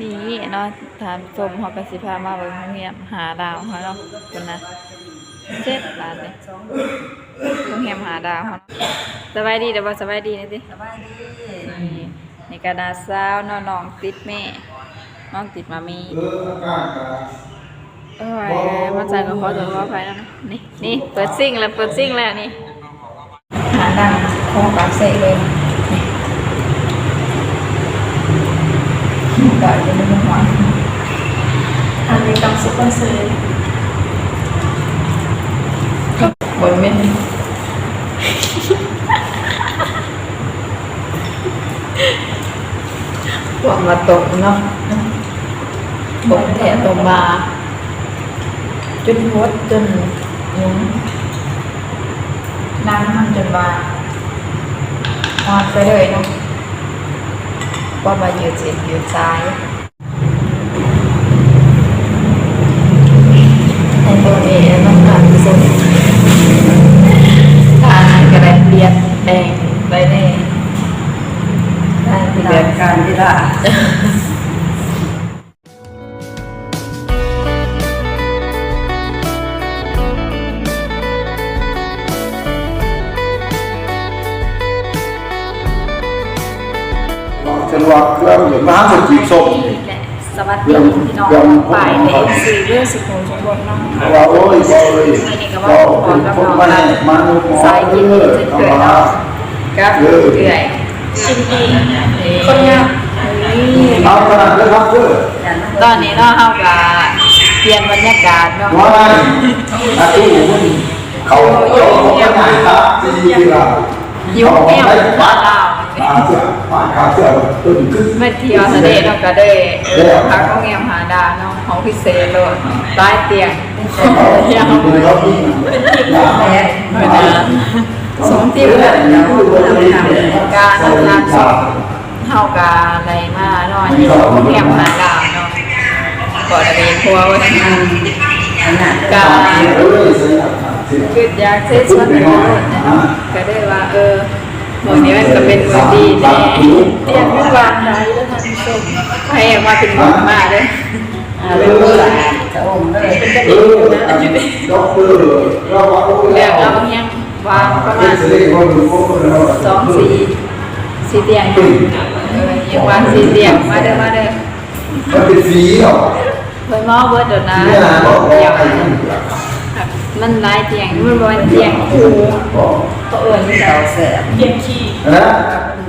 นี่เนาะทานชมฮอกกสิพามาเบิ่งโรงเรียนหาดาวเขาเนาะคนนะเจ็ดบาทเลยโรงเรียนหาดาวเขาเนาะสบายดีเดี๋ยวบอกสบายดีนะสิสบายดีนี่ในกระดาษซาวเนาะน้องติดแม่น้องติดมามีเอออากาศก็เอ้ยมาจากกับขอตัวขอไปแล้วนะนี่นี่เปิดซิ่งแล้วเปิดซิ่งแล้วนี่หาดังคงปากเสกเลย นี่ก็จะเป็นหัวอันนี้กับซุปเปอร์เซอร์บนเม็ดพวกมาต กเนาะตกแถตกมาจนหัวจนยุ้งนั่งมันจนมาพอดไปเลยเนาะว่ามายืดเส้นยืดซ้ายในตัวนี้ต้องการส่งทานกระดาษเปลี่ยนแดงไปในได้ที่ที่เดืเดิอนนการที่ละ เครื่องเหมือนมสบสวัสดีพี่น้องฝ่ายในสื่อเรื่องสุขุมชมรมน้องว่าโอ้ยบ่เลยเราเป็นคนมาให้มาหมอสายกินเออจะเอาเกิดมาเนาะกับเอื่อยจริงจริงคนงามเอาขนาดนี้ครับเพื่อตอนนี้เนาะเฮาก็เปลี่ยนบรรยากาศเนาะว่าอาตู้มันเขาเจ้าของกันไหนครับที่เรายุ่งแก้วได้บ้าปัด ดาวขาเสื้อปัดขาเสื้อต้นขึ้นเมื่อเที่ยวทะเลเนาะก็ได้พักโรงแรมหาดาเนาะของพิเศษเลยใต้เตียงยาวดูแล้วนี่แม่สมที่เพื่อนเนาะการทำงานสดเฮากาอะไรมาเนาะที่โรงแรมหาดาเนาะก่อนจะเป็นครัวไว้อันนั้นกาเออใส่เสื้อคืออยากเซ็ตส่วนก็ได้ว่าเออ วันนี้มันก็เป็นมือดีแน่เตียงไม่วางไหนแล้วท่านผู้ชมให้มาเป็นหมดมาเลยเป็นผู้หลานจะอมเลยเออด็อกเตอร์เราว่าโอ้ยเรียกเอาเนี้ยวางประมาณเสียคนคนคนเราสองสี่สี่เตียงเออยังวางสี่เตียงมาเด้อมาเด้อมันเป็นสีเหรอเพิ่นมอเบิร์ดเดี๋ยวนะเนี่ยบอกเดี๋ยวไอ้ มันหลายเตียงมันบ่เป็นเตียงคู่บอกเขาเอิ้นที่เราเสียเตียงขี้นะ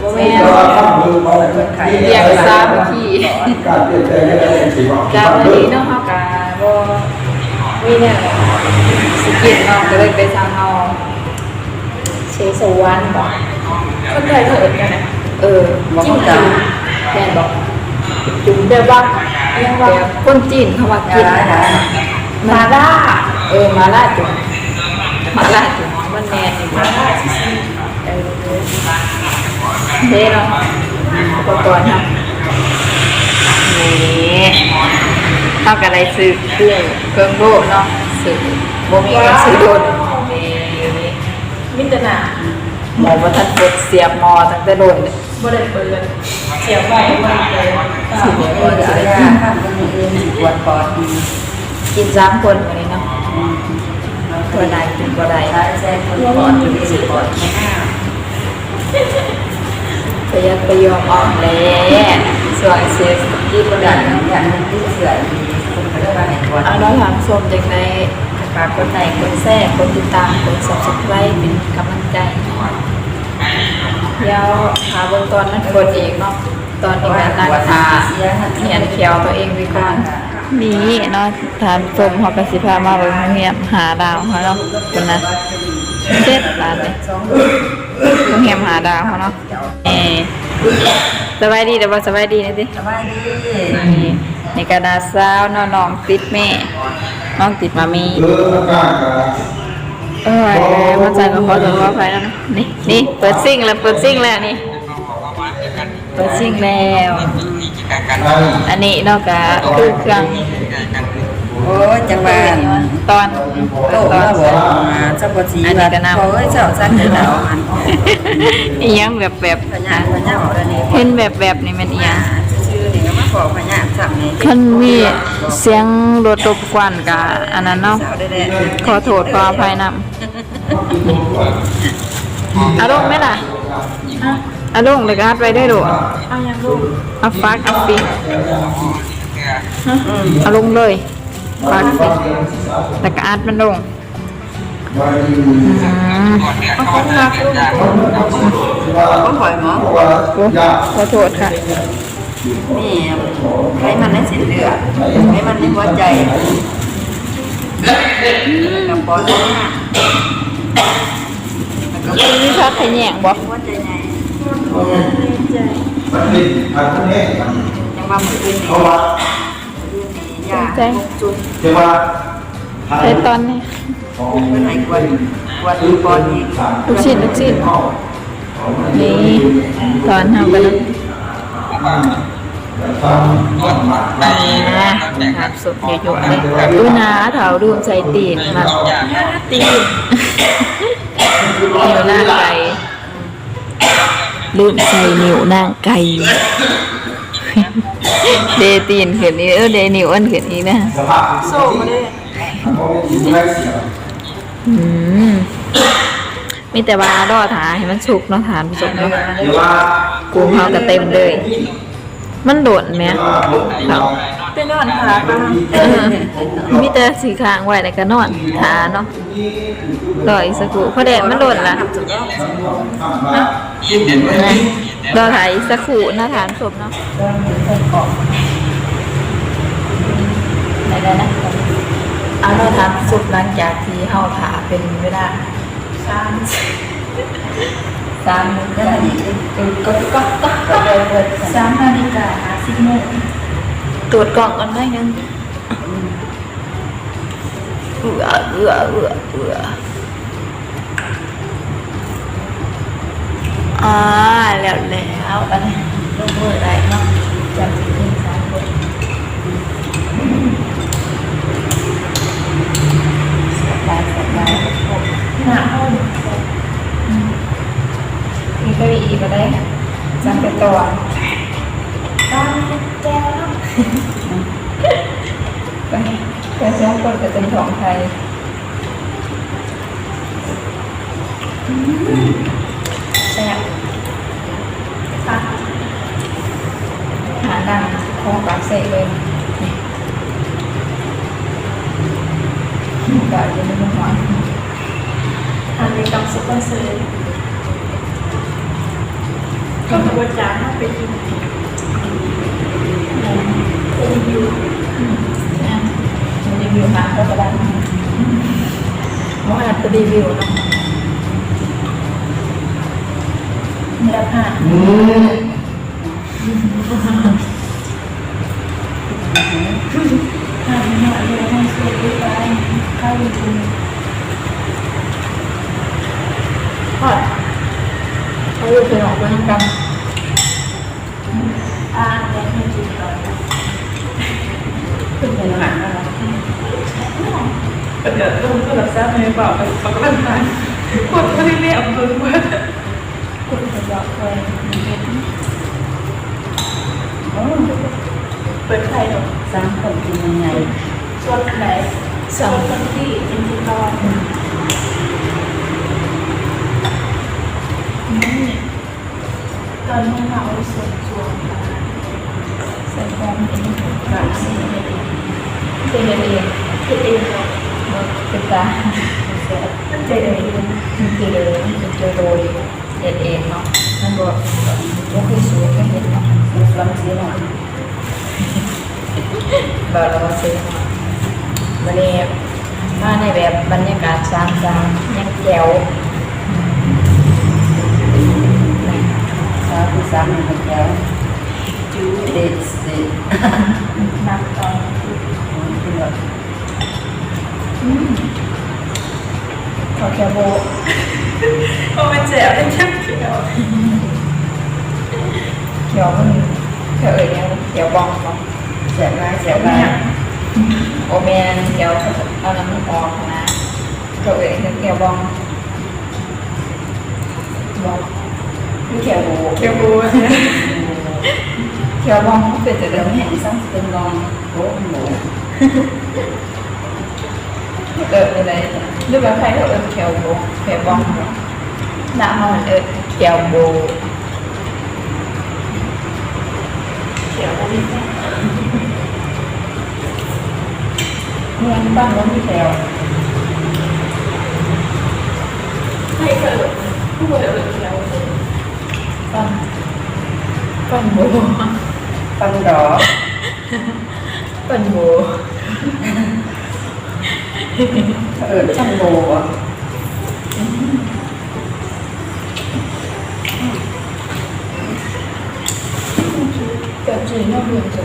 บ่แม่นเราทำมือเขาเตียงสามขี้การเปลี่ยนแปลงอะไรสิบอกจามวันนี้เนาะเฮากะบ่มีแนวสิกินเนาะก็เลยไปสั่งเอาเชสวรรค์บ่คนไทยเขาเอิ้นกันนะเออจิ้มจุ่มแม่นบ่จุ่มแบบว่าเรียกว่าคนจีนเขาว่ากินมาล่า เออมาล่าจุ่มมาล่าจุ่มมันแม่นอยู่มาล่าเออเด้เนาะอุปกรณ์ครับนี่เท่ากับอะไรซื้อเครื่องเครื่องโล่เนาะซื้อบ่มีเงินซื้อโดนนี่มิตรนาหมอมาทันเปิดเสียบหมอตั้งแต่โดนเลยบ่ได้เปิดเสียบไว้บ่ได้เปิดสิเดี๋ยวบ่ว่าจะได้อะไรข้ากินข้ามคนอื่นปวดปอดกินสามคนวันนี้เนาะ ตัวใดกินตัวใดใช้แซ่คนปอดจุดสิปอดไม่ห้าประหยัดปยอมออกแล้วส่วนเสียสกินตัวใดอย่างอย่างนึงที่เสือดีคนเขาเรียกว่าไหนวดเอาเราถามชมจากในฝากคนไหนคนแท้คนติดตามคน subscribe เป็นกำลังใจเดี๋ยวหาเบื้องต้นนั่นกดเองเนาะตอนนี้นั่งทาเหียนเขียวตัวเองไปก่อน นี่เนาะทานชมฮอกกสิพามาเบิ่งโรงเรียนหาดาวเขาเนาะคนนะเจ็ดบาทเลยโรงเรียนหาดาวเขาเนาะเอสบายดีเดี๋ยวสบายดีนะสิสบายดีนี่ในกระดาษซาวเนาน้องติดแม่น้องติดมามีเอออากาศก็เอ้ยมาจากกับขอตัวขอไปแล้วนะนี่นี่เปิดซิ่งแล้วเปิดซิ่งแล้วนี่เปิดซิ่งแล้ว อันนี้เนอกจากคือเครื่องโอ้ยจังหวะตอนโตตอมานบอกมาเจ้าปจีอันนี้ก็นำโอ้ยเจ้าสั้นเดือดเอามันอีหยังแบบแบบพญาพญาบอกแล้วนี่เห็นแบบแบบนี่มันอีหยังชื่อนี่ก็มาบอกพญาคันมีเสียงรถรบกวนกะอันนั้นเนาะสาวได้แดดขอโทษขออภัยนำอารมณ์ไหมล่ะ อารมณ์เลยก็อัดไว้ได้ดูเอายังลูกเอาฟักเอาฟิกเอาลงเลยฟักฟิกแล้วก็อัดมันลงอืมก็หอยหมอโอ้ขอโทษค่ะนี่ไขมันในเส้นเลือดไขมันในหัวใจกับปอดหน้าแล้วก็มีพักขยงบ่หัวใจใหญ่ มันเป็นอันนี้ยังว่ามันเป็นเพราะว่ายาจุดใช่ว่าใช้ตอนนี้เป็นไหนกวนกวนปอดอีกลูกชิ้นลูกชิ้นนี่ตอนทำกันนะนะครับสุดเยอะๆเลยดูนะเถาดูใส่ตีนมาตีนนิ้วนางไก่ ลืมใส่นิ้วนางไก่เดตีนขึ้นนี้เออเดนิ้วอันขึ้นนี้นะสภาพโซ่มาเลยไม่เสียอืมมีแต่ว่ารอถาให้มันสุกเนาะทานผู้ชมเนาะเดี๋ยวว่ากูเฮาก็เต็มเลย มันโดดไหมเขา เป็นนอนขาบ้างเออมีแต่สีค้างไว้แล้วก็นอนทาเนาะรออีกสักครู่เพราะแดดมันโดดละนะรอถ่ายอีกสักครู่น่าทานสมเนาะได้ได้นะเอาเราทำสุกหลังจากที่เฮาถาเป็นเวลาสามสามแล้วอันนี้คือก็ก็ก็ก็สามนาฬิกาห้าสิบโมง ตรวจกล่องก่อนหน่อยนึงเอือเอือเอือเอืออ่าแล้วแล้วอันนี้ลงมืออะได้เนาะจำสิ่งที่สามคนสบายสบายหนาห้องมีเก้าอี้ก็ได้จำเป็นตัวตามแก้ว ไปไปสองคนก็เป็นของไทยแซ่บค่ะหาดังของปากเสกเลยนี่ก็จะไม่ต้องหวานอันนี้กับซุปเปอร์เซอร์ก็ถือว่าจานถ้าไปกิน รีวิวรีวิวหาก็ได้ว่าอาจจะรีวิวนะนี่ละค่ะอืมค่ะไม่หน่อยเลยให้ช่วยดูไปเข้ายูทูบทอดเขาอยู่เป็นออกเป็นกันอ่าเดี๋ยวให้กินก่อน ขึ้นเป็นหนักแล้ว เดี๋ยวต้องก็รับทราบในบอกกันเขาก็เป็นมาคนก็ได้เรียกเพิ่มว่าคุณจะบอกเคยเปิดไทยหรอสามคนกินยังไงส่วนไหนสองคนที่จริงๆตอนตอนนี้เราส่วนส่วนใส่ความเป็นแบบสี่เป็นเองคิดเองเราเป็นตาตั้งใจเลยมันจะเลยมันจะโรยเด็ดเองเนาะมันบอกว่าคือสวยก็เห็นเนาะดูฟลังเสียหน่อยเราเราซื้อมาเนี่ยมาในแบบบรรยากาศสามสามยังแจ๋วสาวที่สามมันเป็นแก้วจูเด็ดเด็ดนักตอนกินแบบ ขอแค่โบพอเป็นแจ๋วเป็นแจ๋วเขียวเขียวมันเขียวเอ่ยเนี่ยเขียวบองบองแสบร้ายแสบร้ายโอเมนเขียวเอาน้ำมันออกนะเขียวเอ่ยเขียวบองบองเขียวโบเขียวบัวเนี่ยเขียวมองมันเป็นแต่เดี๋เดิยวมไม่เห็นซ้ำเป็นรองโอ้โห เกิดอะไรหรือว่าใครเขาเอิ้นเขียวโบเขียวบองหน้ามันเอิ้นเขียวโบ เขียวอะไรเนี่ย เมืองบ้านน้องพี่แถว ให้เกิดผู้คนเดินเขียว ฟันฟันโบ ปันดอ ฟันโบ เออช่างโบอะ เกิดจีนอกเมืองจะ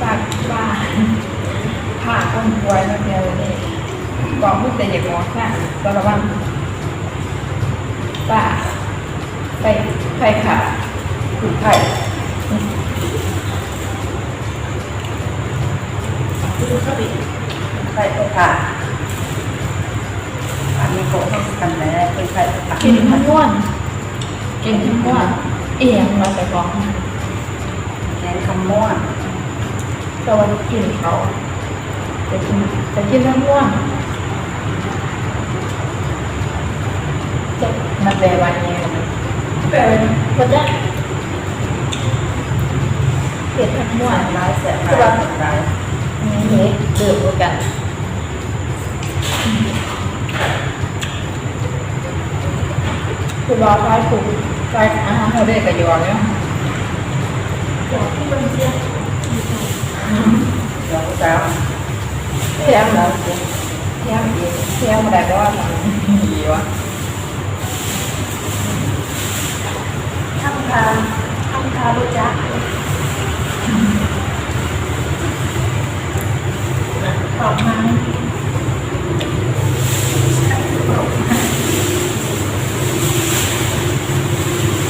ปากบ้าผ่าต้นกล้วยมาเดียวนี่บอกพูดแต่อย่ามองหน้าตอนระวังป้าไปไปค่ะ คือไข่ ดูเข้าไป ไข่ตัวค่ะ อันนี้โกให้กันแล้วเป็นไข่ตัวค่ะกินทั้งม้วนกินทั้งม้วนเอียงมาแต่กองแกงคำม่วนแต่วันกินเขาจะกินจะกินทั้งม้วนจะมาแปลวันนี้แปลว่าก็จะเผ็ดทั้งม้วนร้ายแสบร้ายร้ายนี่เฮ็ดเดือดกัน คือรอไฟถูกไฟอาหารเขาได้กระยอนเนี่ยเขียวที่มันเสียเดี๋ยวเช้าเทียมแล้วเทียมเทียมเทียมอะไรก็ว่าทำดีวะทำทานทำทานรู้จักตอบมา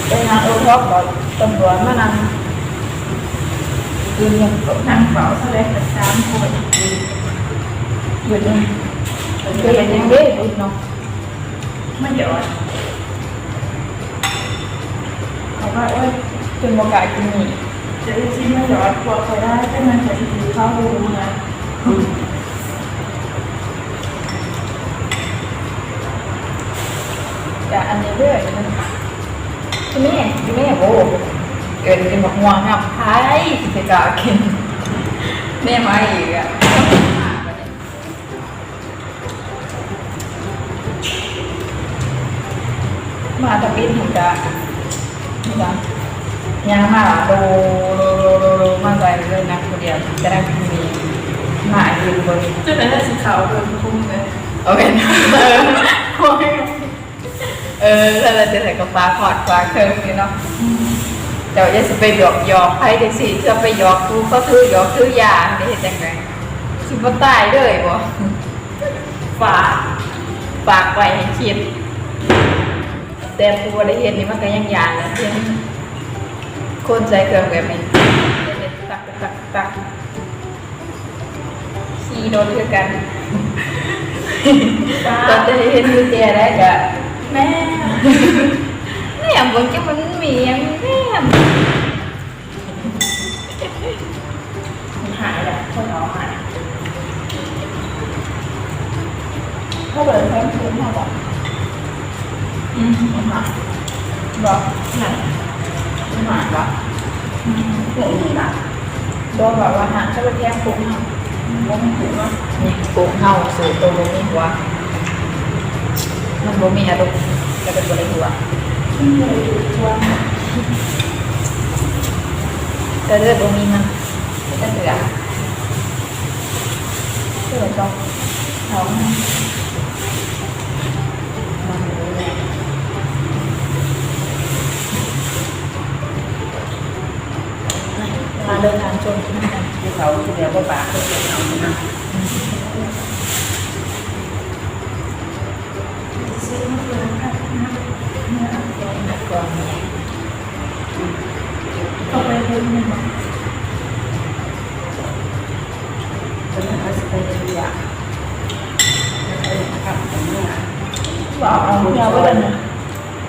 เป็นงานโอท็อปบอกตำรวจมานั่งยืนยันกดนางเฝ้าแสดงกับสามคนหยุดยังคือเห็นยังเด้หยุดเนาะไม่หยอดเขาว่าเอ้ยเป็นโอกาสกินนี่จะได้ชิมไม่หยอดพอเขาได้แต่มันจะถือเข้ารู้นะจะอันนี้เรื่อยมัน ที่นี่ที่นี่โอ้เกิดกินบักม่วงครับไอ้สิกากินแม่มาอีกอะมาตะบินถึงจะนี่จ้ะยางมาโดโดโดโดโดมาใจเลยนะคนเดียวจะได้มีมาอยู่บนจะได้สีขาวโดนคุ้มเลยโอเคเออ เออแล้วเราจะใส่กับฟ้าพอดฟ้าเครื่องนี่เนาะเดี๋ยวจะไปหยอกหยอกใครเด็กสิจะไปหยอกกูก็คือหยอกคือยาไม่เห็นยังไงสิบ่ตายเลยบ่ฝากฝากไว้ให้คิด แต่ปูได้เห็นนี่มันก็ยังยานนะเพียงคนใจเครื่องแบบนี้ตักตักตักขี่โดนคือกันตอนจะเห็นยูเตียได้กะ แม่แม่บางทีมันมียแม่หายแหละคนเอาหายเขาเปิดแฟนคืนเขาบอกอืมหายบอกหนักไม่หมาบอกพวกนี้นะบอกแบบว่าหาเขาไปแทงปุกเขาว่าไม่ถูกว่านี่ปุกเขาสู่ตัวบ่มีหัว มันบ่มีอารมณ์จะเป็นบ่ได้หัวที่เลยว่าแต่เลือดบ่มีมันจะเหลือเลือดต้องท้องมันรู้แน่มาเดินทางชนที่นั่นกันที่เขาที่เดียวก็ปากเป็นเอานะซื้อมาเพื่อนค่ะเนี่ยนักกองเนี่ยเอาไปนะไปเรียน บอกเอาเงาไว้เลยนะ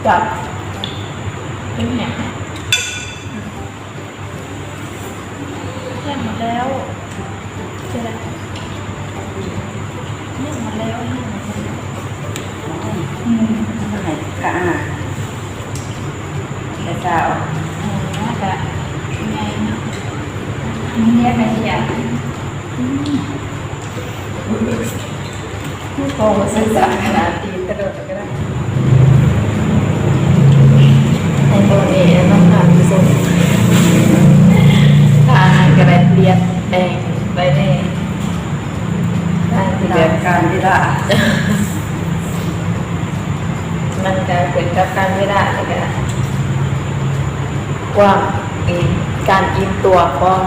จับเป็นแหงแห้งหมดแล้วเจ๊แห้งหมดแล้วแห้งหมดแล้ว อืมมันให้กะอาแต่เจ้าอ๋อแต่ไงนะมันแยกไปที่อยางโอ้สื่อสารขนาดตีนกระโดดก็ได้ในตัวนี้ต้องผ่านผู้ชมทางกระไรเรียนแดงไปนทางที่แบแบบบการที่ละ มันจะ เป็นกับการไม่ได้เลยก็ได้ว่าอีการกินตัวของ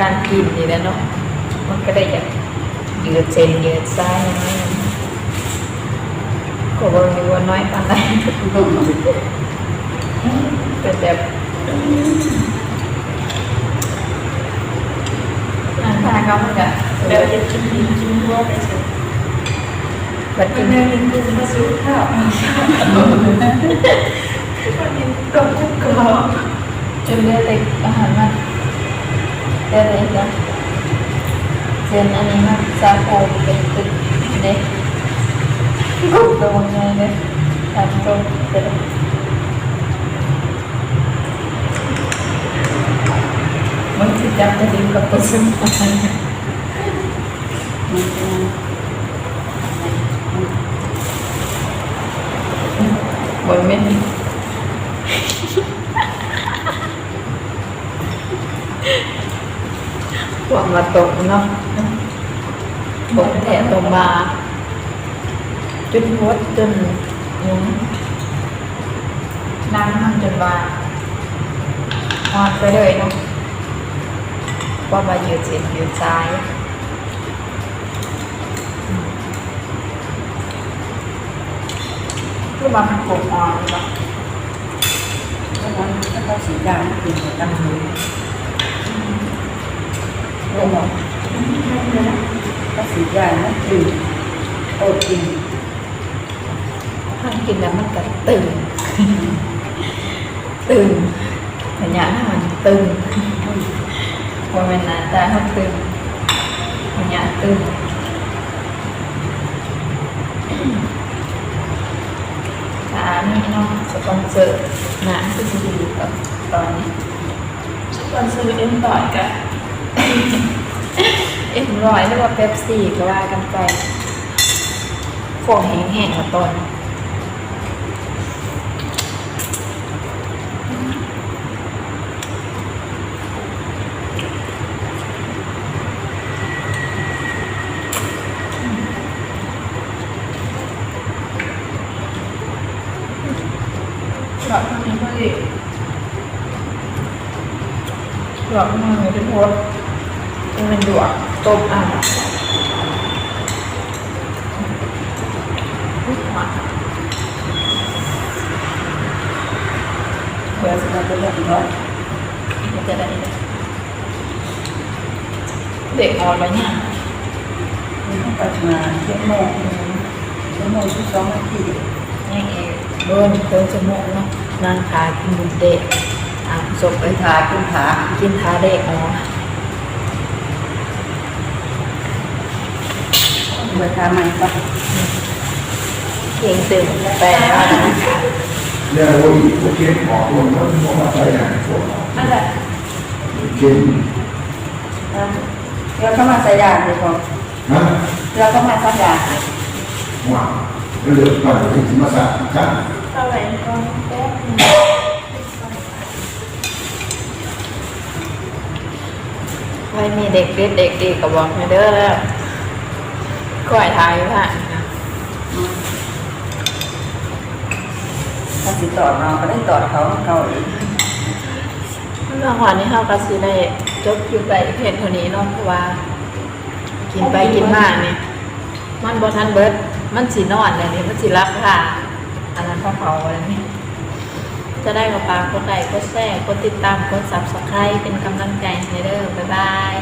การกินนี่แหละเนาะมันก็ได้อย่างยืดเส้นยืดไส้ก็บอกอยู่ว่าน้อยปานใดเป็นแบบอาหารก็มันจะเดี๋ยวจะกินดีกินวัวไปเสร็บบกินเนื้อกินกินมาซื้อข้าววันนี้ตกทุกกรอบจนเลือดเล็กอาหารมันเลือดเล็กนะ เส้นอันนี้มันซาโคเป็นตึกเด็กกุ๊บตรงไงเนี่ยทำตรงเป็นมันจะจับจะดิ้นกั บนเม็ดนี้พวกมาตกเนาะตกแถตกมาจนหัวจนยุ้งนั่งทำจนบาหอดไปเลยเนาะว่ามายืดเส้นยืดซ้าย คือมาเป็นกบอ่อนเนาะแล้วมันก็ต้องสีดำกินกับตั้งหูลงหมดก็สีดำมันกินโอดกินถ้ากินแล้วมันก็ตึงตึงขยะให้มันตึงพอเป็นหน้าตาเขาตึงขยะตึ งขานี่เนาะสปอนเซอร์นะคือจะดีกับตอนนี้สปอนเซอร์เอ็มต่อยกันเอ็มร้อยหรือว่าเป๊ปซี่ก็ว่ากันไปของแห้งๆกับตอนนี้ หลอดทางนี้พอดี หลอกมือทุกคนมันเป็นดวก ต้มอะหวานเพื่อสำหรับเรื่องร้อนมันจะได้เด็กอ่อนไปเนี่ยมันต้องปัจมาเจ็ดโมงเจ็ดโมงที่สองนาทีนี่เองโดนเคิร์จมูกเนาะนางขากินบุญเด็กอะศพไปไปทาขึ้นขากินท้าเด็กอ๋อ ไปทามันปะเก่งตื่นแปลว่าเนี่ยโอ้ยโอเคขอคนเขาที่เขามาใส่งานพวกเรานั่นแหละเก่งเราเข้ามาใส่ยาเลยพอนะเราเข้ามาใส่ยาว่าเลือกก่อนถึงมาสั่งกันเท่าไหร่ก่อนแป๊บนึงไว้มีเด็กเด็กเด็กดีกับบอกมาเด้อแล้ว ก่อยทายผ่านนะถ้าสิตอดเราก็ได้ตอดเขาเขาอีกเมื่อวานนี้เข้ากับซีได้จบอยู่ไปเพจเท่านี้เนาะเพราะว่า กินไปกินมาเนี่ยมันบอทันเบิร์ดมันสีนอนเลยนี่มันสีรับค่ะอันนั้นข้าวเผาอะไรนี่จะได้กับปลากกดไลค์กดแชร์กดติดตามกดซับสไครต์เป็นกำลังใจให้เด้อบ๊ายบาย